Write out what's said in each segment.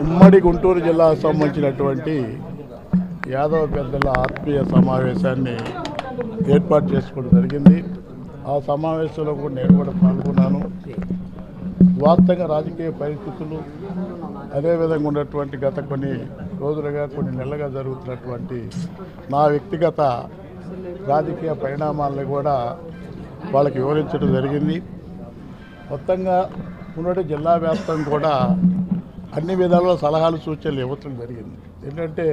ఉమ్మడి గుంటూరు జిల్లాకు సంబంధించినటువంటి యాదవ పెద్దల ఆత్మీయ సమావేశాన్ని ఏర్పాటు చేసుకోవడం జరిగింది. ఆ సమావేశంలో కూడా నేను కూడా పాల్గొన్నాను. వాస్తవంగా రాజకీయ పరిస్థితులు అదేవిధంగా ఉన్నటువంటి గత కొన్ని రోజులుగా కొన్ని నెలలుగా జరుగుతున్నటువంటి నా వ్యక్తిగత రాజకీయ పరిణామాలను కూడా వాళ్ళకి వివరించడం జరిగింది. మొత్తంగా ఉన్నటువంటి జిల్లా వ్యాప్తం కూడా అన్ని విధాలుగా సలహాలు సూచనలు ఇవ్వటం జరిగింది. ఏంటంటే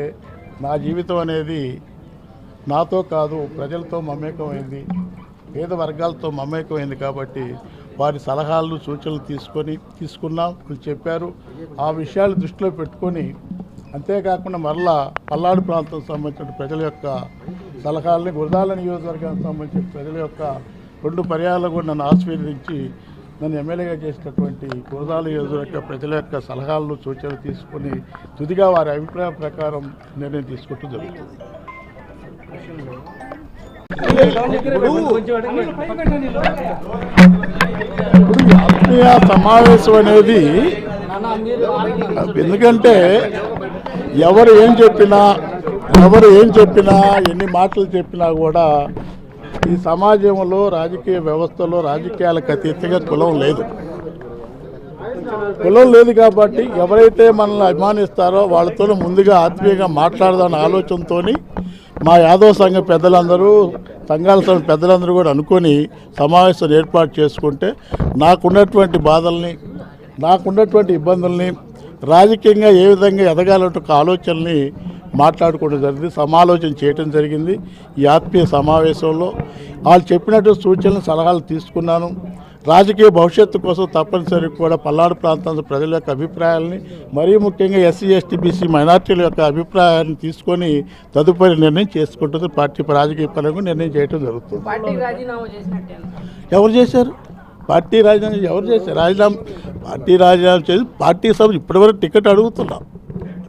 నా జీవితం అనేది నాతో కాదు ప్రజలతో మమేకమైంది పేద వర్గాలతో మమేకమైంది కాబట్టి వారి సలహాలు సూచనలు తీసుకొని తీసుకున్నాం వాళ్ళు చెప్పారు. ఆ విషయాలు దృష్టిలో పెట్టుకొని అంతేకాకుండా మరలా పల్నాడు ప్రాంతం సంబంధించిన ప్రజల యొక్క సలహాలని గురదాల నియోజకవర్గానికి సంబంధించిన ప్రజల యొక్క రెండు పర్యాలు కూడా నన్ను ఆశీర్వదించి నన్ను ఎమ్మెల్యేగా చేసినటువంటి గురదాల యొక్క ప్రజల యొక్క సలహాలను సూచనలు తీసుకొని తుదిగా వారి అభిప్రాయం ప్రకారం నిర్ణయం తీసుకుంటూ జరుగుతుంది. ఇప్పుడు ఆత్మీయ సమావేశం అనేది ఎందుకంటే ఎవరు ఏం చెప్పినా ఎవరు ఏం చెప్పినా ఎన్ని మాటలు చెప్పినా కూడా ఈ సమాజంలో రాజకీయ వ్యవస్థలో రాజకీయాలకు అతీతంగా కులం లేదు. కులం లేదు కాబట్టి ఎవరైతే మనల్ని అభిమానిస్తారో వాళ్ళతో ముందుగా ఆత్మీయంగా మాట్లాడదామన్న ఆలోచనతో మా యాదవ సంఘ పెద్దలందరూ సంఘాల సంఘ పెద్దలందరూ కూడా అనుకొని సమావేశం ఏర్పాటు చేసుకుంటే నాకున్నటువంటి బాధల్ని నాకున్నటువంటి ఇబ్బందుల్ని రాజకీయంగా ఏ విధంగా ఎదగాలంటే ఒక ఆలోచనని మాట్లాడుకోవడం జరిగింది సమాలోచన చేయడం జరిగింది ఈ ఆత్మీయ సమావేశంలో. వాళ్ళు చెప్పినట్టు సూచనలు సలహాలు తీసుకున్నాను. రాజకీయ భవిష్యత్తు కోసం తప్పనిసరిగా కూడా పల్నాడు ప్రాంతం ప్రజల యొక్క అభిప్రాయాలని మరీ ముఖ్యంగా ఎస్సీ ఎస్టీ బీసీ మైనార్టీల యొక్క అభిప్రాయాన్ని తీసుకొని తదుపరి నిర్ణయం చేసుకుంటుంది. పార్టీ రాజకీయ పరంగా నిర్ణయం చేయడం జరుగుతుంది. ఎవరు చేశారు? పార్టీ రాజీనామా ఎవరు చేశారు? రాజీనామా పార్టీ రాజీనామా చేసి పార్టీ సభ ఇప్పటివరకు టికెట్ అడుగుతున్నాం.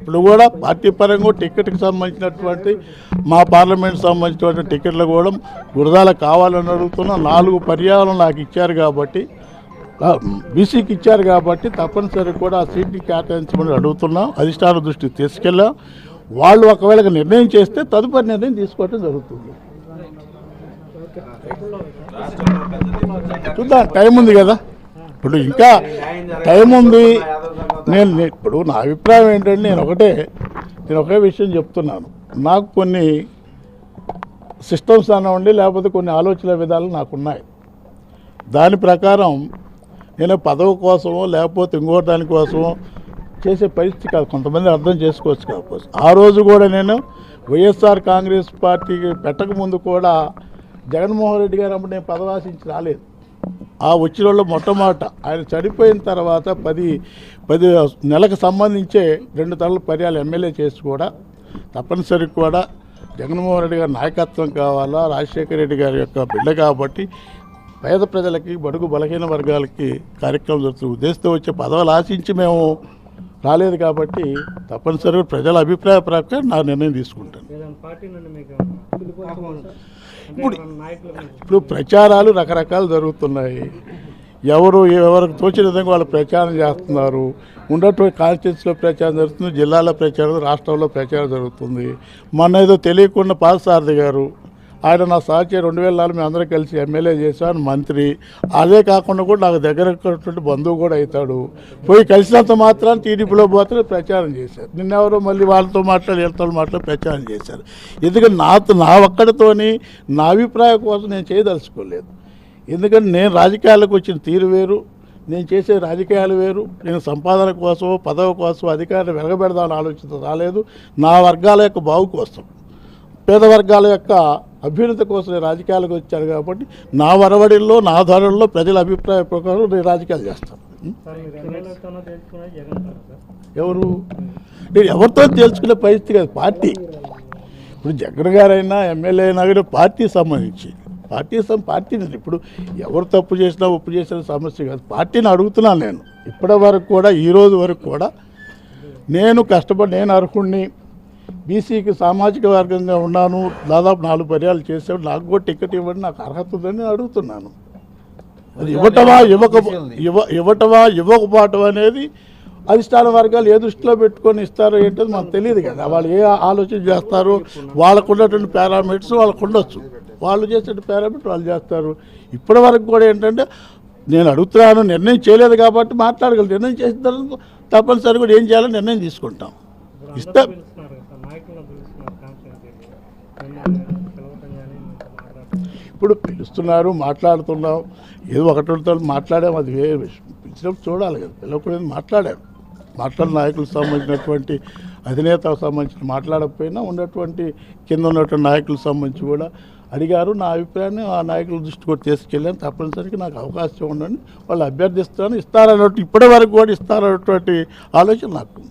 ఇప్పుడు కూడా పార్టీ పరంగా టికెట్కి సంబంధించినటువంటి మా పార్లమెంట్ సంబంధించినటువంటి టికెట్లు కూడా గురదాల కావాలని అడుగుతున్నా. నాలుగు పర్యాలను నాకు ఇచ్చారు కాబట్టి బీసీకి ఇచ్చారు కాబట్టి తప్పనిసరి కూడా ఆ సీట్ని కేటాయించమని అడుగుతున్నాం. అధిష్టాన దృష్టికి తీసుకెళ్ళాం. వాళ్ళు ఒకవేళ నిర్ణయం చేస్తే తదుపరి నిర్ణయం తీసుకోవటం జరుగుతుంది. చూద్దాం టైం ఉంది కదా. ఇప్పుడు ఇంకా టైం ఉంది. నేను ఇప్పుడు నా అభిప్రాయం ఏంటంటే నేను ఒకటే నేను ఒకే విషయం చెప్తున్నాను. నాకు కొన్ని సిస్టమ్స్ అనివ్వండి లేకపోతే కొన్ని ఆలోచన విధాలు నాకున్నాయి. దాని ప్రకారం నేను పదవి కోసమో లేకపోతే ఇంకో దానికోసమో చేసే పరిస్థితి కాదు. కొంతమంది అర్థం చేసుకోవచ్చు కాకపోతే ఆ రోజు కూడా నేను వైఎస్ఆర్ కాంగ్రెస్ పార్టీకి పెట్టక ముందు కూడా జగన్మోహన్ రెడ్డి గారు అప్పుడు నేను పదవి ఆశించి రాలేదు. ఆ వచ్చిన వాళ్ళు మొట్టమొదట ఆయన చనిపోయిన తర్వాత పది పది నెలకు సంబంధించే రెండు తలల పర్యాలు ఎమ్మెల్యే చేసి కూడా తప్పనిసరిగా కూడా జగన్మోహన్ రెడ్డి గారి నాయకత్వం కావాలా రాజశేఖర రెడ్డి గారి యొక్క బిడ్డ కాబట్టి పేద ప్రజలకి బడుగు బలహీన వర్గాలకి కార్యక్రమం జరుగుతుంది. ఉద్దేశంతో వచ్చే పదవులు ఆశించి మేము రాలేదు కాబట్టి తప్పనిసరిగా ప్రజల అభిప్రాయ ప్రకారం నా నిర్ణయం తీసుకుంటాను. ఇప్పుడు- ఇప్పుడు ప్రచారాలు రకరకాలు జరుగుతున్నాయి. ఎవరు ఎవరికి తోచిన విధంగా వాళ్ళు ప్రచారం చేస్తున్నారు. ఉండేటువంటి కాన్స్టిట్యూన్సీలో ప్రచారం జరుగుతుంది జిల్లాలో ప్రచారం రాష్ట్రంలో ప్రచారం జరుగుతుంది. మొన్న ఏదో తెలియకుండా పాలసారథి గారు ఆయన నా సహచరి రెండు వేల నాలుగు మేము అందరం కలిసి ఎమ్మెల్యే చేశాను మంత్రి. అదే కాకుండా కూడా నాకు దగ్గర బంధువు కూడా అవుతాడు. పోయి కలిసినంత మాత్రాన్ని టీడీపీలో పోతే ప్రచారం చేశారు. నిన్నెవరో మళ్ళీ వాళ్ళతో మాట్లాడి వీళ్ళతో మాట్లాడి ప్రచారం చేశారు. ఎందుకంటే నాతో నా ఒక్కడితోని నా అభిప్రాయం కోసం నేను చేయదలుచుకోలేదు. ఎందుకంటే నేను రాజకీయాలకు వచ్చిన తీరు వేరు నేను చేసే రాజకీయాలు వేరు నేను సంపాదన కోసం పదవి కోసం అధికారాన్ని వెలగబెడదామని ఆలోచన రాలేదు. నా వర్గాల యొక్క బాగు కోసం పేద వర్గాల యొక్క అభ్యున్నతి కోసం నేను రాజకీయాలకు వచ్చాను కాబట్టి నా వరవడిల్లో నా ధరల్లో ప్రజల అభిప్రాయ ప్రకారం నేను రాజకీయాలు చేస్తాను. ఎవరు? నేను ఎవరితో తేల్చుకునే పరిస్థితి కాదు పార్టీ. ఇప్పుడు జగన్ గారైనా ఎమ్మెల్యే అయినా కూడా పార్టీ సంబంధించి పార్టీ పార్టీని ఇప్పుడు ఎవరు తప్పు చేసినా ఒప్పు చేసిన సమస్య కాదు. పార్టీని అడుగుతున్నాను నేను. ఇప్పటి వరకు కూడా ఈ రోజు వరకు కూడా నేను కష్టపడి నేను అర్హుడిని బీసీకి సామాజిక వర్గంగా ఉన్నాను దాదాపు నాలుగు పర్యాలు చేసాడు నాకు కూడా టికెట్ ఇవ్వండి నాకు అర్హత ఉందని అడుగుతున్నాను. అది ఇవ్వటమా ఇవ్వక ఇవ్వ ఇవ్వటమా ఇవ్వకపోవటం అనేది అధిష్టాన వర్గాలు ఏ దృష్టిలో పెట్టుకొని ఇస్తారో ఏంటో మనకు తెలియదు కదా. వాళ్ళు ఏ ఆలోచన చేస్తారు వాళ్ళకు ఉన్నటువంటి పారామీటర్స్ వాళ్ళకు ఉండొచ్చు. వాళ్ళు చేసే పారామీటర్ వాళ్ళు చేస్తారు. ఇప్పటి వరకు కూడా ఏంటంటే నేను అడుగుతున్నాను నిర్ణయం చేయలేదు కాబట్టి మాట్లాడగలను నిర్ణయం చేసిన తర్వాత తప్పనిసరి కూడా ఏం చేయాలో నిర్ణయం తీసుకుంటాం. ఇస్తే ఇప్పుడు పిలుస్తున్నారు మాట్లాడుతున్నాం. ఏదో ఒకటితో మాట్లాడాం అది వేరే విషయం. పిలిచినప్పుడు చూడాలి కదా పిలవకూడదు మాట్లాడాం మాట్లాడిన నాయకులకు సంబంధించినటువంటి అధినేతకు సంబంధించిన మాట్లాడకపోయినా ఉన్నటువంటి కింద ఉన్నటువంటి నాయకులకు సంబంధించి కూడా అడిగారు నా అభిప్రాయాన్ని ఆ నాయకుల దృష్టికి కూడా తీసుకెళ్ళాను. తప్పనిసరికి నాకు అవకాశం ఉండండి. వాళ్ళు అభ్యర్థిస్తాను ఇస్తారన్నట్టు ఇప్పటి వరకు కూడా ఇస్తారన్నటువంటి ఆలోచన నాకు